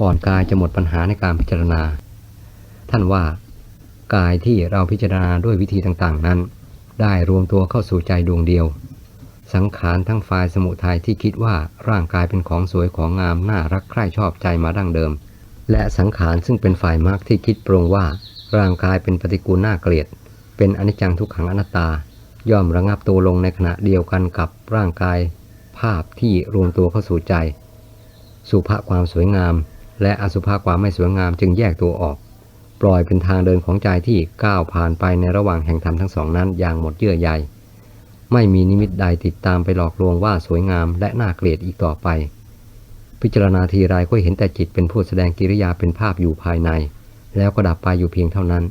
ก่อนกายจะหมดปัญหาในการพิจารณา ท่านว่ากายที่เราพิจารณาด้วยวิธีต่างๆนั้น ได้รวมตัวเข้าสู่ใจดวงเดียว สังขารทั้งฝ่ายสมุทัยที่คิดว่าร่างกายเป็นของสวยของงามน่ารักใคร่ชอบใจมาดั้งเดิม และสังขารซึ่งเป็นฝ่ายมรรคที่คิดปรงว่าร่างกายเป็นปฏิกูลน่าเกลียด เป็นอนิจจังทุกขังอนัตตา ย่อมระงับตัวลงในขณะเดียวกันกับร่างกาย ภาพที่รวมตัวเข้าสู่ใจ สุภาพความสวยงาม และอสุภาพความไม่สวยงามจึงแยกตัวออก ปล่อยเป็นทางเดินของใจที่ก้าวผ่านไปในระหว่างแห่งธรรมทั้งสองนั้นอย่างหมดเยื่อใยไม่มีนิมิตใดติดตามไปหลอกลวงว่าสวยงามและน่าเกลียดอีกต่อไป พิจารณาทีไรก็เห็นแต่จิตเป็นผู้แสดงกิริยาเป็นภาพอยู่ภายใน แล้วก็ดับไปอยู่เพียงเท่านั้น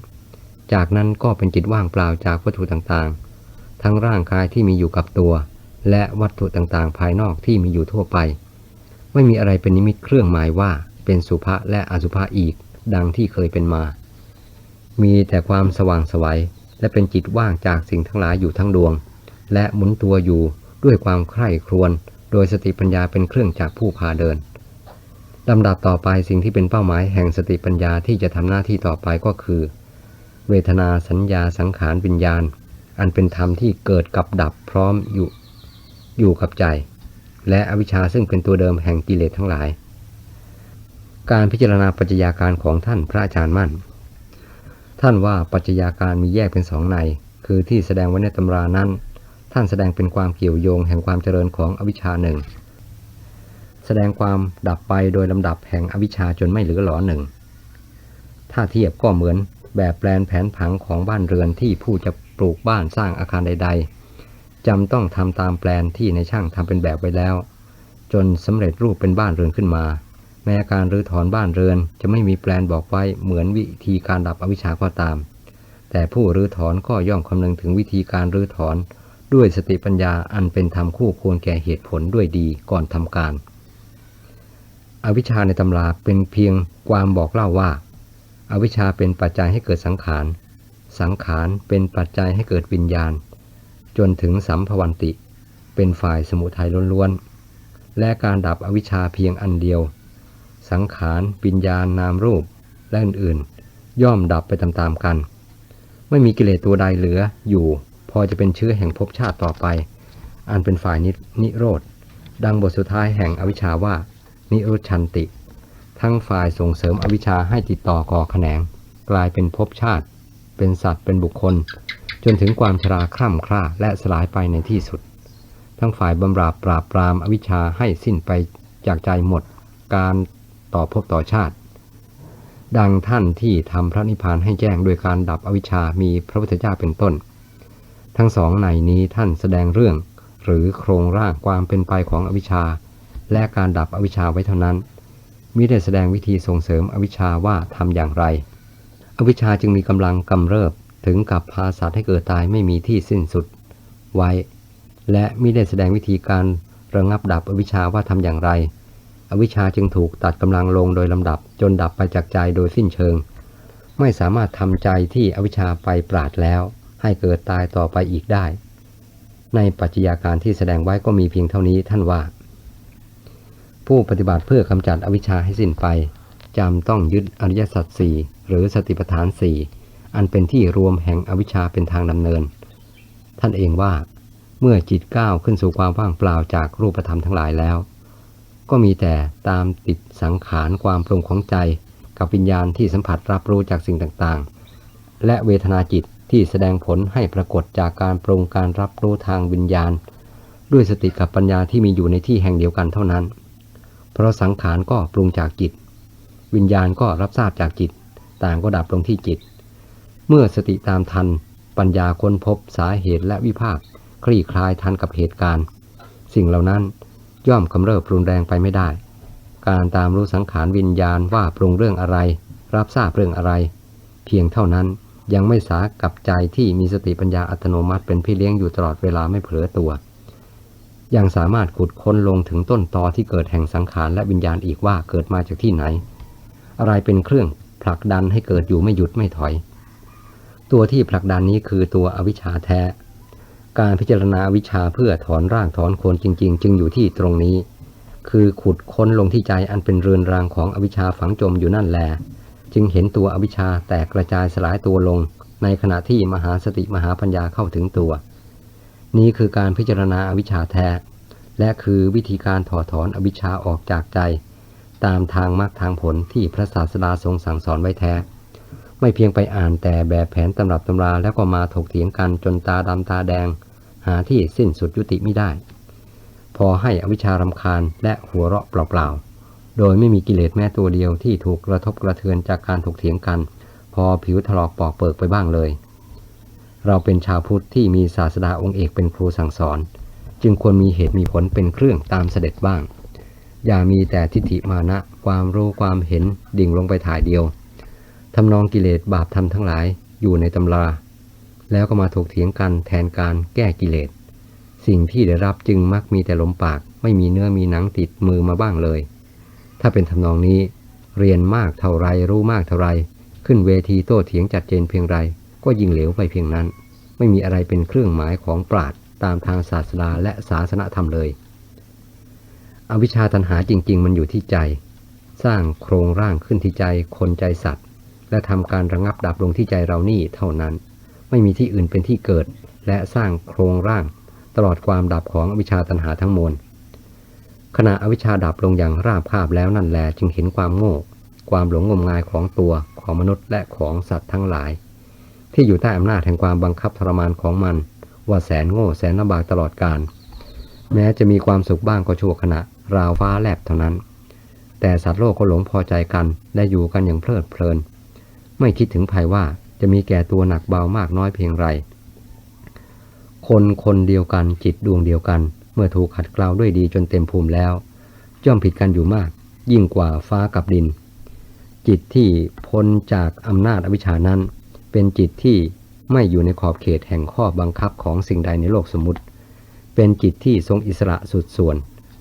จากนั้นก็เป็นจิตว่างเปล่าจากวัตถุต่างๆ ทั้งร่างกายที่มีอยู่กับตัว และวัตถุต่างๆ ภายนอกที่มีอยู่ทั่วไป ไม่มีอะไรเป็นนิมิตเครื่องหมายว่า เป็นสุภะและอสุภะอีก ดังที่เคยเป็นมา มีแต่ความสว่างไสวัยและเป็นจิตว่างจากสิ่งทั้งหลายอยู่ทั้งดวง และหมุนตัวอยู่ด้วยความใคร่ครวญโดยสติปัญญาเป็นเครื่องจากผู้พาเดินลำดับต่อไปสิ่งที่เป็นเป้าหมายแห่งสติปัญญาที่จะทำหน้าที่ต่อไปก็คือ เวทนาสัญญาสังขารวิญญาณ อันเป็นธรรมที่เกิดกับดับพร้อมอยู่อยู่กับใจ และอวิชชาซึ่งเป็นตัวเดิมแห่งกิเลสทั้งหลาย การพิจารณาปัจจัยาการของท่านพระอาจารย์มั่น ท่านว่าปัจจัยาการมีแยกเป็นสองใน คือที่แสดงไว้ในตำรานั้น ท่านแสดงเป็นความเกี่ยวโยงแห่งความเจริญของอวิชชาหนึ่ง แสดงความดับไปโดยลำดับแห่งอวิชชาจนไม่เหลือหลอหนึ่ง ถ้าเทียบก็เหมือนแบบแปลนแผนผังของบ้านเรือนที่ผู้จะปลูกบ้านสร้างอาคารใด ๆจำต้องทำตามแปลนที่ในช่างทำเป็นแบบไว้แล้ว จนสำเร็จรูปเป็นบ้านเรือนขึ้นมา แม้การรื้อถอนบ้านเรือน จะไม่มีแปลนบอกไว้เหมือนวิธีการดับอวิชชาก็ตาม แต่ผู้รื้อถอนก็ย่อมคำนึงถึงวิธีการรื้อถอน ด้วยสติปัญญาอันเป็นธรรมคู่ควรแก่เหตุผลด้วยดีก่อนทำการ อวิชชาในตำราเป็นเพียงความบอกเล่าว่า อวิชชาเป็นปัจจัยให้เกิดสังขาร สังขารเป็นปัจจัยให้เกิดวิญญาณ จนถึงสัมภวันติ เป็นฝ่ายสมุทัยล้วนๆและการดับอวิชชาเพียงอันเดียว สังขารวิญญาณนามรูป และอื่นๆ ย่อมดับไปตามๆกัน ไม่มีกิเลสตัวใดเหลืออยู่ พอจะเป็นเชื้อแห่งภพชาติต่อไป อันเป็นฝ่ายนินโรธ ดังบทสุดท้ายแห่งอวิชชาว่า นิโรุชันติ ทั้งฝ่ายส่งเสริมอวิชชาให้ติดต่อก่อแขนง กลายเป็นภพชาติ เป็นสัตว์เป็นบุคคล จนถึงความชราคร่ำคร่าและสลายไปในที่สุด ทั้งฝ่ายบำราบปราบปรามอวิชชาให้สิ้นไปจากใจหมด การ ต่อภพต่อชาติ ดังท่านที่ทำพระนิพพานให้แจ้งโดยการดับอวิชชามีพระพุทธเจ้าเป็นต้น ทั้งสองในนี้ท่านแสดงเรื่อง หรือโครงร่างความเป็นไปของอวิชชา และการดับอวิชชาไว้เท่านั้นมิได้แสดงวิธีส่งเสริมอวิชชาว่าทำอย่างไร อวิชชาจึงมีกำลังกำเริบถึงกับพาสัตว์ให้เกิดตายไม่มีที่สิ้นสุดไว้ และมิได้แสดงวิธีการระงับดับอวิชชาว่าทำอย่างไร อวิชชาจึงถูกตัดกำลังลงโดยลำดับจนดับไปจากใจโดยสิ้นเชิง ไม่สามารถทำใจที่อวิชชาไปปราดแล้ว ให้เกิดตายต่อไปอีกได้ ในปัจจัยาการที่แสดงไว้ก็มีเพียงเท่านี้ท่านว่า ผู้ปฏิบัติเพื่อกำจัดอวิชชาให้สิ้นไปจำต้องยึดอริยสัจสี่หรือสติปัฏฐานสี่อันเป็นที่รวมแห่งอวิชชาเป็นทางดำเนิน ท่านเองว่า เมื่อจิตก้าวขึ้นสู่ความว่างเปล่าจากรูปธรรมทั้งหลายแล้ว ก็มีแต่ตามติดสังขารความปรุงของใจ กับวิญญาณที่สัมผัสรับรู้จากสิ่งต่างๆ และเวทนาจิตที่แสดงผลให้ปรากฏจากการปรุงการรับรู้ทางวิญญาณ ด้วยสติกับปัญญาที่มีอยู่ในที่แห่งเดียวกันเท่านั้น เพราะสังขารก็ปรุงจากจิต วิญญาณก็รับทราบจากจิต ต่างก็ดับลงที่จิต เมื่อสติตามทัน ปัญญาค้นพบสาเหตุและวิภาคคลี่คลายทันกับเหตุการณ์ สิ่งเหล่านั้น ย่อมกำเริบรุนแรงไปไม่ได้ การตามรู้สังขารวิญญาณว่าปรุงเรื่องอะไร รับทราบเรื่องอะไร เพียงเท่านั้นยังไม่สากับใจที่มีสติปัญญาอัตโนมัติเป็นพี่เลี้ยงอยู่ตลอดเวลาไม่เผลอตัว ยังสามารถขุดค้นลงถึงต้นตอที่เกิดแห่งสังขารและวิญญาณอีกว่าเกิดมาจากที่ไหน อะไรเป็นเครื่องผลักดันให้เกิดอยู่ไม่หยุดไม่ถอย ตัวที่ผลักดันนี้คือตัวอวิชชาแท้ การพิจารณาอวิชาเพื่อถอนร่างถอนโคนจริง ๆ จึงอยู่ที่ตรงนี้ คือขุดค้นลงที่ใจอันเป็นเรือนรางของอวิชชาฝังจมอยู่นั่นแล จึงเห็นตัวอวิชชาแตกกระจายสลายตัวลง ในขณะที่มหาสติมหาปัญญาเข้าถึงตัว นี้คือการพิจารณาอวิชชาแท้ และคือวิธีการถอดถอนอวิชชาออกจากใจ ตามทางมรรคทางผลที่พระศาสดาทรงสั่งสอนไว้แท้ไม่เพียงไปอ่านแต่แบบแผนตำรับตำราแล้วก็มาถกเถียงกันจนตาดำตาแดง หาที่สิ้นสุดยุติไม่ได้ พอให้อวิชารำคาญและหัวเราะเปล่าๆ โดยไม่มีกิเลสแม้ตัวเดียวที่ถูกกระทบกระเทือนจากการถกเถียงกัน พอผิวถลอกปอกเปิกไปบ้างเลย เราเป็นชาวพุทธที่มีศาสดาองค์เอกเป็นครูสั่งสอน จึงควรมีเหตุมีผลเป็นเครื่องตามเสด็จบ้าง อย่ามีแต่ทิฏฐิมานะ ความรู้ความเห็นดิ่งลงไปถ่ายเดียวทำนองกิเลสบาปธรรมทั้งหลายอยู่ในตำรา แล้วก็มาถกเถียงกันแทนการแก้กิเลส สิ่งที่ได้รับจึงมักมีแต่ลมปาก ไม่มีเนื้อมีหนังติดมือมาบ้างเลย ถ้าเป็นทำนองนี้ เรียนมากเท่าไรรู้มากเท่าไร ขึ้นเวทีโต้เถียงจัดเจนเพียงไร ก็ยิ่งเหลวไปเพียงนั้น ไม่มีอะไรเป็นเครื่องหมายของปราดตามทางศาสนาและศาสนธรรมเลย อวิชชาตันหาจริง ๆ มันอยู่ที่ใจ สร้างโครงร่างขึ้นที่ใจคนใจสัตว์ และทำการระงับดับลงที่ใจเรานี่เท่านั้น ไม่มีที่อื่นเป็นที่เกิด และสร้างโครงร่าง ตลอดความดับของอวิชชาตันหาทั้งมวลขณะอวิชชาดับลงอย่างราบคาบแล้วนั่นแลจึงเห็นความโง่ ความหลงงมงายของตัวของมนุษย์และของสัตว์ทั้งหลาย ที่อยู่ใต้อำนาจแห่งความบังคับทรมานของมัน ว่าแสนโง่แสนลำบากตลอดกาลแม้จะมีความสุขบ้างก็ชั่วขณะ ราวฟ้าแลบเท่านั้น แต่สัตว์โลกก็หลงพอใจกันและอยู่กันอย่างเพลิดเพลิน ไม่คิดถึงภัยว่า จะมีแก่ตัวหนักเบามากน้อยเพียงไร คนคนเดียวกันจิตดวงเดียวกัน เมื่อถูกขัดเกลาด้วยดีจนเต็มภูมิแล้วย่อมผิดกันอยู่มาก ยิ่งกว่าฟ้ากับดิน จิตที่พ้นจากอำนาจอวิชชานั้น เป็นจิตที่ไม่อยู่ในขอบเขตแห่งข้อบังคับของสิ่งใดในโลกสมมุติ เป็นจิตที่ทรงอิสระสุดส่วน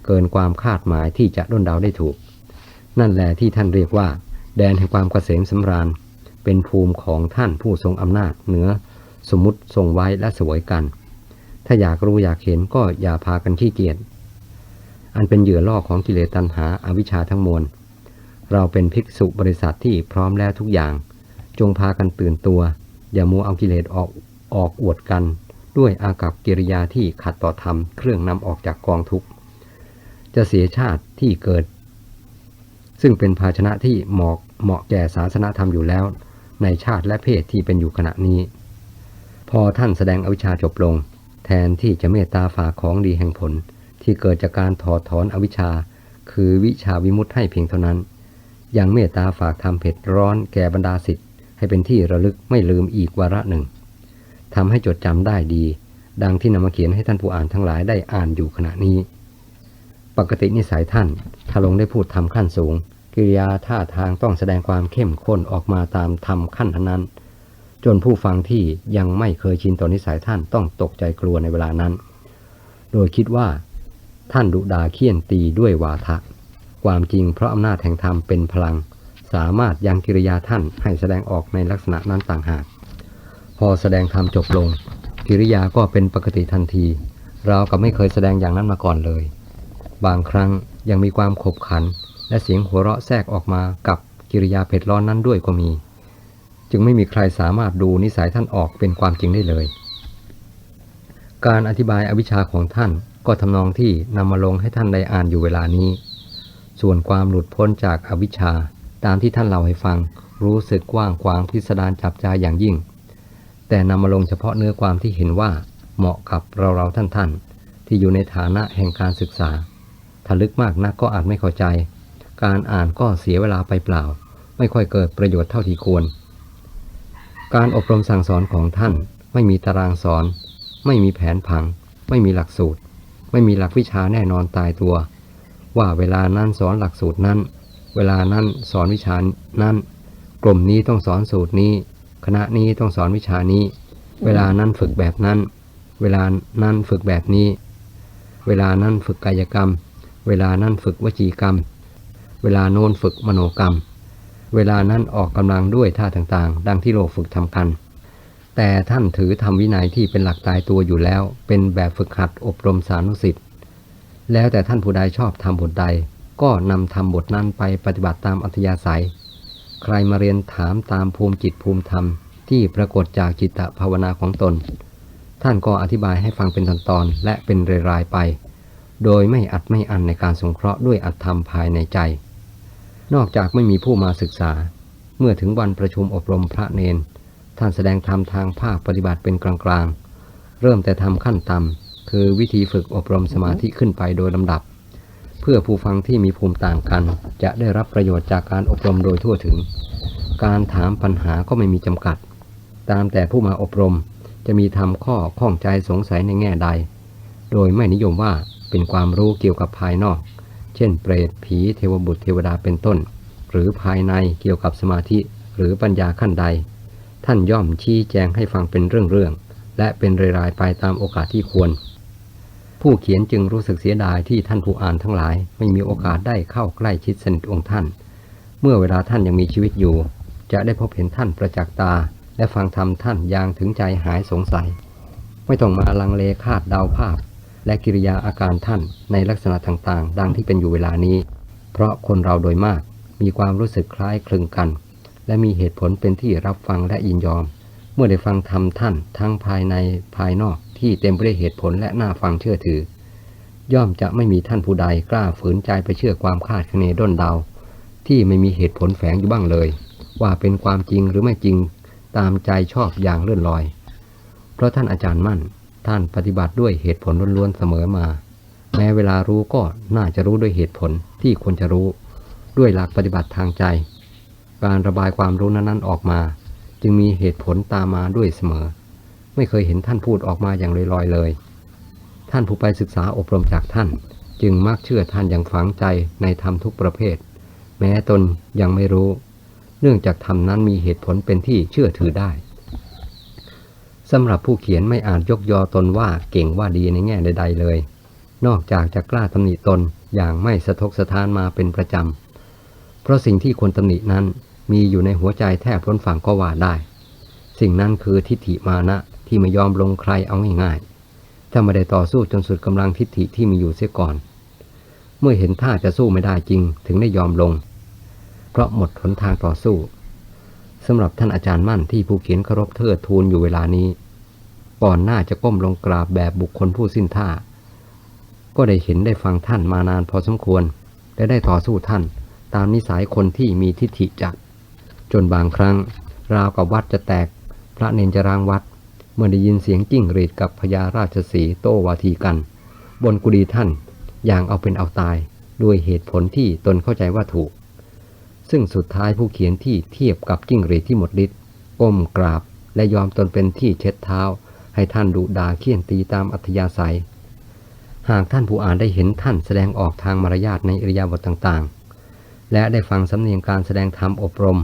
เกินความคาดหมายที่จะด้นเดาได้ถูก นั่นแหละที่ท่านเรียกว่า แดนแห่งความเกษมสำราญ เป็นภูมิของท่านผู้ทรงอำนาจเหนือสมมุติทรงไว้และสวยกัน ถ้าอยากรู้อยากเห็นก็อย่าพากันขี้เกียจ อันเป็นเหยื่อล่อของกิเลสตัณหาอาวิชชาทั้งมวล เราเป็นภิกษุบริษัทที่พร้อมแล้วทุกอย่าง จงพากันตื่นตัว อย่ามัวเอากิเลสออกออกอวดกัน ด้วยอากับกิริยาที่ขัดต่อธรรมเครื่องนำออกจากกองทุกข์ จะเสียชาติที่เกิด ซึ่งเป็นภาชนะที่เหมาะเหมาะแก่ศาสนาธรรมอยู่แล้ว ในชาติและเพศที่เป็นอยู่ขณะนี้ พอท่านแสดงอวิชชาจบลง แทนที่จะเมตตาฝากของดีแห่งผล ที่เกิดจากการถอดถอนอวิชชา คือวิชาวิมุตให้เพียงเท่านั้น ยังเมตตาฝากทำเผ็ดร้อนแก่บรรดาสิทธิ์ให้เป็นที่ระลึกไม่ลืมอีกวาระหนึ่งทำให้จดจำได้ดี ดังที่นำมาเขียนให้ท่านผู้อ่านทั้งหลายได้อ่านอยู่ขณะนี้ ปกตินิสัยท่านถ้าลงได้พูดทำขั้นสูง กิริยาท่าทางต้องแสดงความเข้มข้นออกมาตามทำขั้นนั้น จนผู้ฟังที่ยังไม่เคยชินต่อนนิสัยท่านต้องตกใจกลัวในเวลานั้น โดยคิดว่า ท่านดุดาเคี่ยนตีด้วยวาทะ ความจริงเพราะอำนาจแห่งธรรมเป็นพลัง สามารถยังกิริยาท่านให้แสดงออกในลักษณะนั้นต่างหาก พอแสดงธรรมจบลง กิริยาก็เป็นปกติทันที เรากับไม่เคยแสดงอย่างนั้นมาก่อนเลย บางครั้งยังมีความขบขัน และเสียงหัวเราะแทรกออกมากับกิริยาเผ็ดร้อนนั้นด้วยก็มี จึงไม่มีใครสามารถดูนิสัยท่านออกเป็นความจริงได้เลย การอธิบายอวิชชาของท่านก็ทำนองที่นำมาลงให้ท่านได้อ่านอยู่เวลานี้ ส่วนความหลุดพ้นจากอวิชชาตามที่ท่านเล่าให้ฟัง รู้สึกกว้างขวางพิสดารจับใจอย่างยิ่ง แต่นำมาลงเฉพาะเนื้อความที่เห็นว่าเหมาะกับเราเราท่านท่านๆที่อยู่ในฐานะแห่งการศึกษาถ้าลึกมากนักก็อาจไม่เข้าใจ การอ่านก็เสียเวลาไปเปล่า ไม่ค่อยเกิดประโยชน์เท่าที่ควร การอบรมสั่งสอนของท่าน ไม่มีตารางสอน ไม่มีแผนผัง ไม่มีหลักสูตร ไม่มีหลักวิชาแน่นอนตายตัว ว่าเวลานั้นสอนหลักสูตรนั้น เวลานั้นสอนวิชานั้นกลุ่มนี้ต้องสอนสูตรนี้ คณะนี้ต้องสอนวิชานี้ เวลานั้นฝึกแบบนั้น เวลานั้นฝึกแบบนี้ เวลานั้นฝึกกายกรรม เวลานั้นฝึกวจีกรรม เวลาโน้นฝึกมโนกรรม เวลานั้นออกกำลังด้วยท่าต่างๆ ดังที่โลกฝึกทำกัน แต่ท่านถือทำวินัยที่เป็นหลักตายตัวอยู่แล้ว เป็นแบบฝึกหัดอบรมสานุสิทธิ์ แล้วแต่ท่านผู้ใดชอบทำบทใด ก็นำทำบทนั้นไปปฏิบัติตามอัธยาศัย ใครมาเรียนถามตามภูมิจิตภูมิธรรม ที่ปรากฏจากจิตตภาวนาของตน ท่านก็อธิบายให้ฟังเป็นตอนๆและเป็นรายๆไป โดยไม่อัดไม่อันในการสงเคราะห์ด้วยอัตธรรมภายในใจ นอกจากไม่มีผู้มาศึกษา เมื่อถึงวันประชุมอบรมพระเนน ท่านแสดงธรรมทางภาคปฏิบัติเป็นกลางๆ เริ่มแต่ทำขั้นต่ำคือวิธีฝึกอบรมสมาธิขึ้นไปโดยลำดับ เพื่อผู้ฟังที่มีภูมิต่างกัน จะได้รับประโยชน์จากการอบรมโดยทั่วถึง การถามปัญหาก็ไม่มีจำกัด ตามแต่ผู้มาอบรมจะมีทำข้อข้องใจสงสัยในแง่ใด โดยไม่นิยมว่าเป็นความรู้เกี่ยวกับภายนอก เช่นเปรตผีเทวบุตรเทวดาเป็นต้น หรือภายในเกี่ยวกับสมาธิหรือปัญญาขั้นใด ท่านย่อมชี้แจงให้ฟังเป็นเรื่องๆและเป็นรายๆไปตามโอกาสที่ควร ผู้เขียนจึงรู้สึกเสียดายที่ท่านผู้อ่านทั้งหลาย ไม่มีโอกาสได้เข้าใกล้ชิดสนิทองค์ท่าน เมื่อเวลาท่านยังมีชีวิตอยู่ จะได้พบเห็นท่านประจักษ์ตา และฟังธรรมท่านอย่างถึงใจหายสงสัย ไม่ต้องมาลังเลคาดเดาภาพ และกิริยาอาการท่านในลักษณะต่างๆ ดังที่เป็นอยู่เวลานี้ เพราะคนเราโดยมากมีความรู้สึกคล้ายคลึงกัน และมีเหตุผลเป็นที่รับฟังและยินยอม เมื่อได้ฟังธรรมท่านทั้งภายในภายนอกที่เต็มไปด้วยเหตุผลและน่าฟังเชื่อถือ ย่อมจะไม่มีท่านผู้ใดกล้าฝืนใจไปเชื่อความคาดคะเนด้นเดา ที่ไม่มีเหตุผลแฝงอยู่บ้างเลย ว่าเป็นความจริงหรือไม่จริงตามใจชอบอย่างเลื่อนลอย เพราะท่านอาจารย์มั่น ท่านปฏิบัติด้วยเหตุผลล้วนๆเสมอมา แม้เวลารู้ก็น่าจะรู้ด้วยเหตุผลที่ควรจะรู้ ด้วยหลักปฏิบัติทางใจ การระบายความรู้นั้นๆออกมา จึงมีเหตุผลตามมาด้วยเสมอ ไม่เคยเห็นท่านพูดออกมาอย่างลอยๆเลย ท่านผู้ไปศึกษาอบรมจากท่าน จึงมักเชื่อท่านอย่างฝังใจในธรรมทุกประเภท แม้ตนยังไม่รู้ เนื่องจากธรรมนั้นมีเหตุผลเป็นที่เชื่อถือได้ สำหรับผู้เขียนไม่อาจยกยอตนว่าเก่งว่าดีในแง่ใด ๆ เลย นอกจากจะกล้าตำหนิตนอย่างไม่สะทกสะท้านมาเป็นประจำ เพราะสิ่งที่ควรตำหนินั้นมีอยู่ในหัวใจแทบล้นฝั่งก็ว่าได้ สิ่งนั้นคือทิฏฐิมานะที่ไม่ยอมลงใครเอาง่ายๆ ถ้าไม่ได้ต่อสู้จนสุดกำลังทิฏฐิที่มีอยู่เสียก่อน เมื่อเห็นท่าจะสู้ไม่ได้จริงถึงได้ยอมลง เพราะหมดหนทางต่อสู้ สำหรับท่านอาจารย์มั่นที่ผู้เขียนเคารพเทิดทูนอยู่เวลานี้ ก่อนหน้าจะก้มลงกราบแบบบุคคลผู้สิ้นท่า ก็ได้เห็นได้ฟังท่านมานานพอสมควร และได้ต่อสู้ท่าน ตามนิสัยคนที่มีทิฏฐิจัดจนบางครั้ง ราวกับวัดจะแตก พระเนนจะรางวัด เมื่อได้ยินเสียงจิ้งหรีดกับพญาราชสีโตวาทีกัน บนกุฎีท่านอย่างเอาเป็นเอาตายด้วยเหตุผลที่ตนเข้าใจว่าถูก ซึ่งสุดท้ายผู้เขียนที่เทียบกับจิ้งหรีดที่หมดฤทธิ์ก้มกราบ และยอมตนเป็นที่เช็ดเท้า ให้ท่านดุดาเคี่ยนตีตามอัธยาศัย หากท่านผู้อ่านได้เห็นท่านแสดงออกทางมารยาทในอิริยาบถต่างๆ และได้ฟังสำเนียงการแสดงธรรมอบรม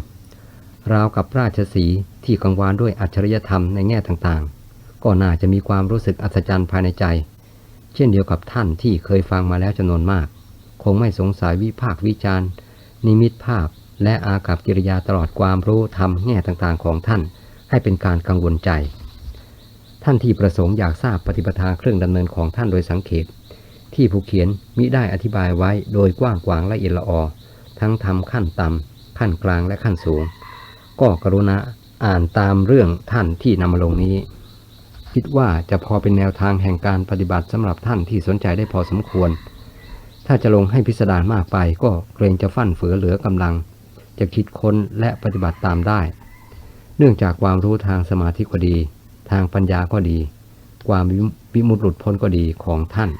ราวกับราชสีที่กังวานด้วยอัจฉริยธรรมในแง่ต่างๆ ก็น่าจะมีความรู้สึกอัศจรรย์ภายในใจ เช่นเดียวกับท่านที่เคยฟังมาแล้วจำนวนมาก คงไม่สงสัยวิพากษ์วิจารณ์ นิมิตภาพ และอากับกิริยาตลอดความรู้ธรรมแง่ต่างๆของท่าน ให้เป็นการกังวลใจ ท่านที่ประสงค์อยากทราบปฏิปทาเครื่องดำเนินของท่านโดยสังเขต ที่ผู้เขียนมิได้อธิบายไว้โดยกว้างขวางละเอียดละออทั้งทำขั้นต่ำขั้นกลางและขั้นสูง ก็กรุณาอ่านตามเรื่องท่านที่นำมาลงนี้ คิดว่าจะพอเป็นแนวทางแห่งการปฏิบัติสำหรับท่านที่สนใจได้พอสมควร ถ้าจะลงให้พิสดารมากไปก็เกรงจะฟั่นเฟือเหลือกำลัง จะคิดค้นและปฏิบัติตามได้ เนื่องจากความรู้ทางสมาธิก็ดี ทางปัญญาก็ดี ความวิมุตติหลุดพ้นก็ดีของท่าน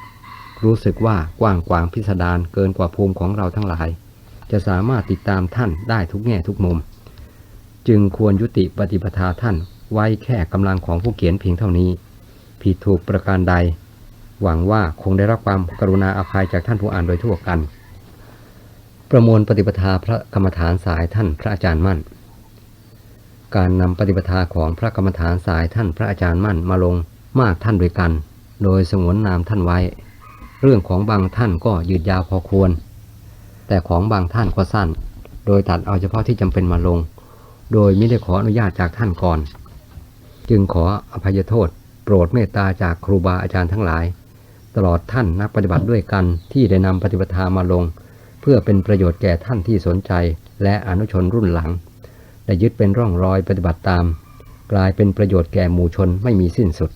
รู้สึกว่ากว้างกวางพิสดารเกินกว่าภูมิของเราทั้งหลาย จะสามารถติดตามท่านได้ทุกแง่ทุกมุม จึงควรยุติปฏิปทาท่านไว้แค่กำลังของผู้เขียนเพียงเท่านี้ ผิดถูกประการใด หวังว่าคงได้รับความกรุณาอภัยจากท่านผู้อ่านโดยทั่วกัน ประมวลปฏิปทาพระกรรมฐานสายท่านพระอาจารย์มั่น การนำปฏิปทาของพระกรรมฐานสายท่านพระอาจารย์มั่นมาลงมากท่านด้วยกัน โดยสงวนนามท่านไว้ เรื่องของบางท่านก็ยืดยาวพอควร แต่ของบางท่านก็สั้น โดยตัดเอาเฉพาะที่จำเป็นมาลง โดยไม่ได้ขออนุญาตจากท่านก่อน จึงขออภัยโทษโปรดเมตตาจากครูบาอาจารย์ทั้งหลาย ตลอดท่านนักปฏิบัติด้วยกันที่ได้นำปฏิปทามาลง เพื่อเป็นประโยชน์แก่ท่านที่สนใจ และอนุชนรุ่นหลัง ได้ยึดเป็นร่องรอยปฏิบัติตาม กลายเป็นประโยชน์แก่หมู่ชนไม่มีสิ้นสุด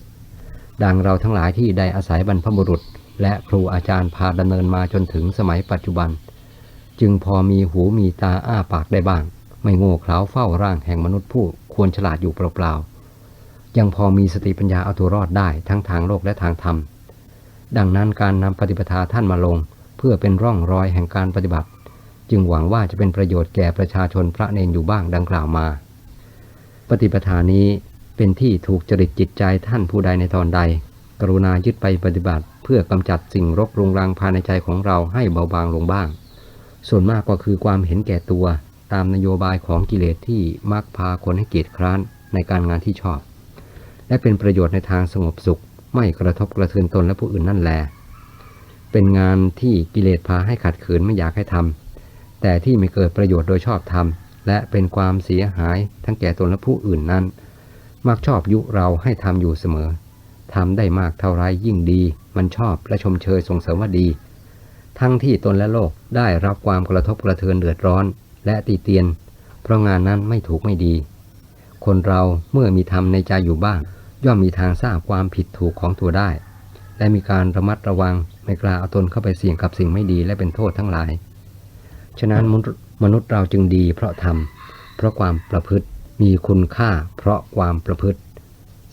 ดังเราทั้งหลายที่ได้อาศัยบรรพบุรุษ และครูอาจารย์พาดำเนินมาจนถึงสมัยปัจจุบัน จึงพอมีหูมีตาอ้าปากได้บ้าง ไม่โง่เขลาเฝ้าร่างแห่งมนุษย์ผู้ควรฉลาดอยู่เปล่าๆยังพอมีสติปัญญาเอาตัวรอดได้ทั้งทางโลกและทางธรรม ดังนั้นการนำปฏิปทาท่านมาลง เพื่อเป็นร่องรอยแห่งการปฏิบัติ จึงหวังว่าจะเป็นประโยชน์แก่ประชาชนพระเนนอยู่บ้างดังกล่าวมา ปฏิปทานี้เป็นที่ถูกจริตจิตใจท่านผู้ใดในตอนใด กรุณายึดไปปฏิบัติ เพื่อกำจัดสิ่งรบรุงรังภายในใจของเราให้เบาบางลงบ้าง ส่วนมากก็คือความเห็นแก่ตัวตามนโยบายของกิเลสที่มักพาคนให้เกียจคร้านในการงานที่ชอบ และเป็นประโยชน์ในทางสงบสุข ไม่กระทบกระเทือนตนและผู้อื่นนั่นแล เป็นงานที่กิเลสพาให้ขัดขืนไม่อยากให้ทำแต่ที่ไม่เกิดประโยชน์โดยชอบทำและเป็นความเสียหายทั้งแก่ตนและผู้อื่นนั้น มักชอบยุเราให้ทำอยู่เสมอทำได้มากเท่าไรยิ่งดี มันชอบและชมเชยส่งเสริมว่าดี ทั้งที่ตนและโลกได้รับความกระทบกระเทือนเดือดร้อน และตีเตียน เพราะงานนั้นไม่ถูกไม่ดี คนเราเมื่อมีธรรมในใจอยู่บ้าง ย่อมมีทางทราบความผิดถูกของตัวได้ และมีการระมัดระวังไม่กล้าเอาตนเข้าไปเสี่ยงกับสิ่งไม่ดีและเป็นโทษทั้งหลาย ฉะนั้นมนุษย์มนุษย์เราจึงดีเพราะธรรมเพราะความประพฤติมีคุณค่า เพราะความประพฤติ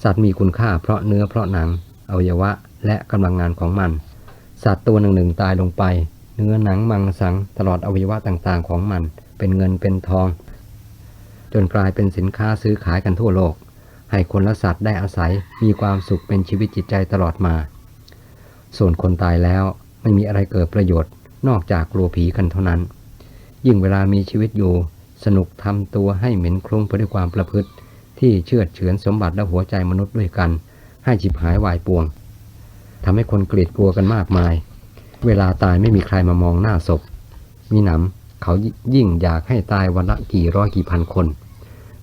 สัตว์มีคุณค่า เพราะเนื้อเพราะหนังอวัยวะและกำลังงานของมัน สัตว์ตัวหนึ่งหนึ่งตายลงไป เนื้อหนังมังสังตลอดอวัยวะต่างๆ ของมัน เป็นเงินเป็นทอง จนกลายเป็นสินค้าซื้อขายกันทั่วโลก ให้คนและสัตว์ได้อาศัยมีความสุขเป็นชีวิตจิตใจตลอดมา ส่วนคนตายแล้วไม่มีอะไรเกิดประโยชน์นอกจากกลัวผีกันเท่านั้น ยิ่งเวลามีชีวิตอยู่ สนุกทำตัวให้เหม็นคลุ้งไปด้วยความประพฤติ ที่เชื่อเฉือนสมบัติและหัวใจมนุษย์ด้วยกัน ให้จิบหายวายปวงทำให้คนเกลียดกลัวกันมากมาย เวลาตายไม่มีใครมามองหน้าศพ มีหนำเขายิ่งอยากให้ตายวันละกี่ร้อยกี่พันคน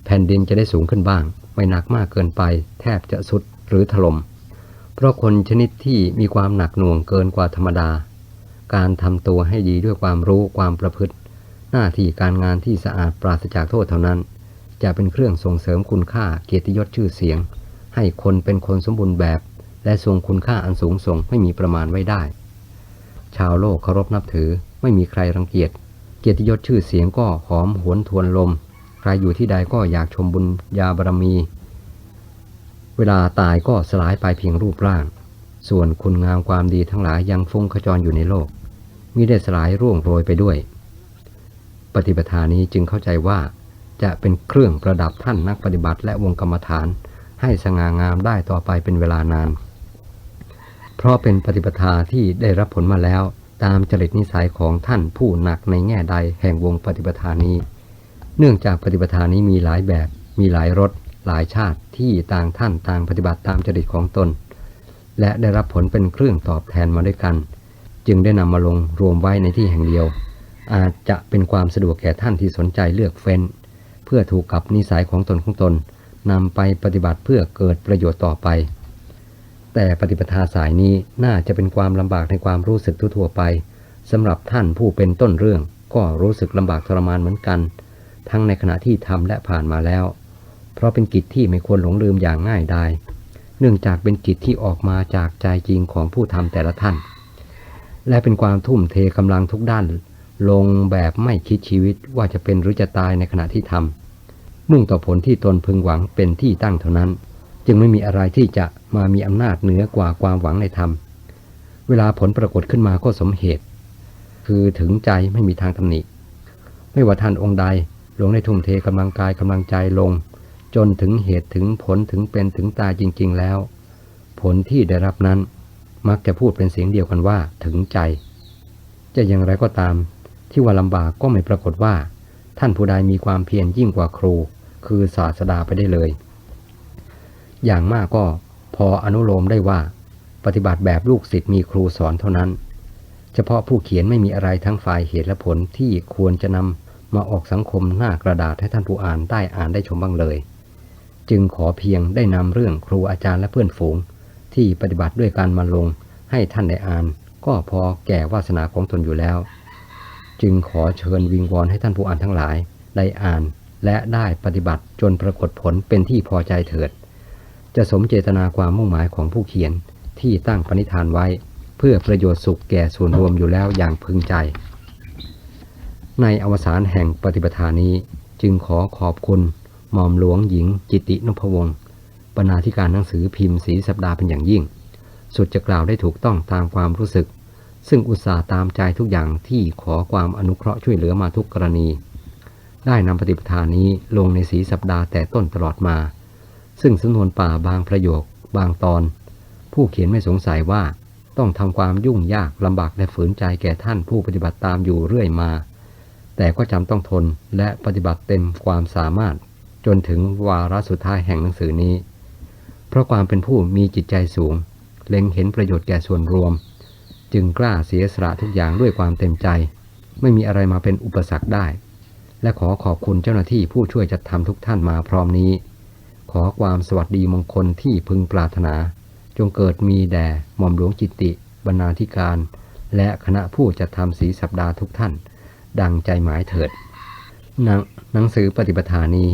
แผ่นดินจะได้สูงขึ้นบ้าง ไม่หนักมากเกินไป แทบจะสุดหรือถลม่ม เพราะคนชนิดที่มีความหนักหน่วงเกินกว่าธรรมดา การทำตัวให้ดีด้วยความรู้ความประพฤติ หน้าที่การงานที่สะอาดปราศจากโทษเท่านั้น จะเป็นเครื่องส่งเสริมคุณค่าเกียรติยศชื่อเสียง ให้คนเป็นคนสมบูรณ์แบบ และทรงคุณค่าอันสูงส่งไม่มีประมาณไว้ได้ ชาวโลกเคารพนับถือไม่มีใครรังเกียจ เกียรติยศชื่อเสียงก็หอมหวนทวนลม ใครอยู่ที่ใดก็อยากชมบุญญาบารมี เวลาตายก็สลายไปเพียงรูปร่าง ส่วนคุณงามความดีทั้งหลายยังฟุ้งขจรอยู่ในโลกมิได้สลายร่วงโรยไปด้วย ปฏิปทานี้จึงเข้าใจว่าจะเป็นเครื่องประดับท่านนักปฏิบัติและวงกรรมฐาน ให้สง่างามได้ต่อไปเป็นเวลานาน เพราะเป็นปฏิปทาที่ได้รับผลมาแล้วตามจริตนิสัยของท่านผู้หนักในแง่ใดแห่งวงปฏิปทานี้ เนื่องจากปฏิปทานี้มีหลายแบบ มีหลายรสหลายชาติที่ต่างท่านต่างปฏิบัติตามจริตของตน และได้รับผลเป็นเครื่องตอบแทนมาด้วยกัน จึงได้นำมาลงรวมไว้ในที่แห่งเดียว อาจจะเป็นความสะดวกแก่ท่านที่สนใจเลือกเฟ้น เพื่อถูกกับนิสัยของตนของตนนำไปปฏิบัติเพื่อเกิดประโยชน์ต่อไป แต่ปฏิปทาสายนี้น่าจะเป็นความลำบากในความรู้สึกทั่วไปสำหรับท่านผู้เป็นต้นเรื่องก็รู้สึกลำบากทรมานเหมือนกัน ทั้งในขณะที่ทำและผ่านมาแล้ว เพราะเป็นกิจที่ไม่ควรหลงลืมอย่างง่ายดายเนื่องจากเป็นกิจที่ออกมาจากใจจริงของผู้ทำแต่ละท่าน และเป็นความทุ่มเทกำลังทุกด้าน ลงแบบไม่คิดชีวิตว่าจะเป็นหรือจะตายในขณะที่ทำมุ่งต่อผลที่ตนพึงหวังเป็นที่ตั้งเท่านั้น จึงไม่มีอะไรที่จะมามีอำนาจเหนือกว่าความหวังในธรรม เวลาผลปรากฏขึ้นมาก็สมเหตุ คือถึงใจไม่มีทางตำหนิ ไม่ว่าท่านองค์ใด ลงได้ทุ่มเทกำลังกายกำลังใจลง จนถึงเหตุถึงผลถึงเป็นถึงตายจริง ๆ แล้ว ผลที่ได้รับนั้นมักจะพูดเป็นเสียงเดียวกันว่าถึงใจ จะอย่างไรก็ตาม ที่ว่าลำบากก็ไม่ปรากฏว่า ท่านผู้ใดมีความเพียรยิ่งกว่าครู คือศาสดาไปได้เลย อย่างมากก็พออนุโลมได้ว่า ปฏิบัติแบบลูกศิษย์มีครูสอนเท่านั้น เฉพาะผู้เขียนไม่มีอะไรทั้งฝ่ายเหตุและผลที่ควรจะนำ มาออกสังคมหน้ากระดาษให้ท่านผู้อ่านได้อ่านได้ชมบ้างเลย จึงขอเพียงได้นำเรื่องครูอาจารย์และเพื่อนฝูง ที่ปฏิบัติด้วยการมาลงให้ท่านได้อ่าน ก็พอแก่วาสนาของตนอยู่แล้ว จึงขอเชิญวิงวอนให้ท่านผู้อ่านทั้งหลาย ได้อ่านและได้ปฏิบัติจนปรากฏผลเป็นที่พอใจเถิด จะสมเจตนาความมุ่งหมายของผู้เขียนที่ตั้งปณิธานไว้ เพื่อประโยชน์สุขแก่ส่วนรวมอยู่แล้วอย่างพึงใจ ในอวสานแห่งปฏิปทานี้ จึงขอขอบคุณหม่อมหลวงหญิงจิตินพวงศ์บรรณาธิการหนังสือพิมพ์สีสัปดาห์เป็นอย่างยิ่ง สุดจะกล่าวได้ถูกต้องตามความรู้สึก ซึ่งอุตส่าห์ตามใจทุกอย่างที่ขอความอนุเคราะห์ช่วยเหลือมาทุกกรณี ได้นำปฏิปทานี้ลงในสีสัปดาห์แต่ต้นตลอดมา ซึ่งสำนวนป่าบางประโยค บางตอน ผู้เขียนไม่สงสัยว่าต้องทำความยุ่งยากลำบากและฝืนใจแก่ท่านผู้ปฏิบัติตามอยู่เรื่อยมา แต่ก็จำต้องทนและปฏิบัติเต็มความสามารถ จนถึงวาระสุดท้ายแห่งหนังสือนี้ เพราะความเป็นผู้มีจิตใจสูง เล็งเห็นประโยชน์แก่ส่วนรวม จึงกล้าเสียสละทุกอย่างด้วยความเต็มใจ ไม่มีอะไรมาเป็นอุปสรรคได้ และขอขอบคุณเจ้าหน้าที่ผู้ช่วยจัดทำทุกท่านมาพร้อมนี้ ขอความสวัสดีมงคลที่พึงปรารถนา จงเกิดมีแด่หม่อมหลวงจิตติ บรรณาธิการ และคณะผู้จัดทำสีสัปดาห์ทุกท่าน ดังใจหมายเถิดหนังหนังสือปฏิปทานี้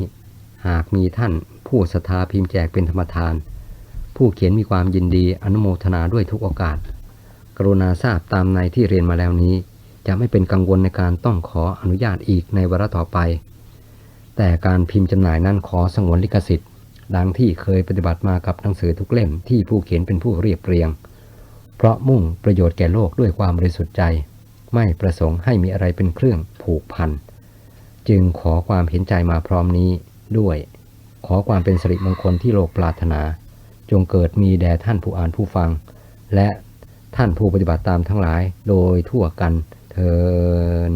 หากมีท่านผู้ศรัทธาพิมพ์แจกเป็นธรรมทาน ผู้เขียนมีความยินดีอนุโมทนาด้วยทุกโอกาส กรุณาทราบตามในที่เรียนมาแล้วนี้ จะไม่เป็นกังวลในการต้องขออนุญาตอีกในวาระต่อไป แต่การพิมพ์จำหน่ายนั้นขอสงวนลิขสิทธิ์ดังที่เคยปฏิบัติมากับหนังสือทุกเล่มที่ผู้เขียนเป็นผู้เรียบเรียง เพราะมุ่งประโยชน์แก่โลกด้วยความบริสุทธิ์ใจ ไม่ประสงค์ให้มีอะไรเป็นเครื่องผูกพัน จึงขอความเห็นใจมาพร้อมนี้ด้วย ขอความเป็นสิริมงคลที่โลกปรารถนา จงเกิดมีแด่ท่านผู้อ่านผู้ฟัง และท่านผู้ปฏิบัติตามทั้งหลายโดยทั่วกันเทิน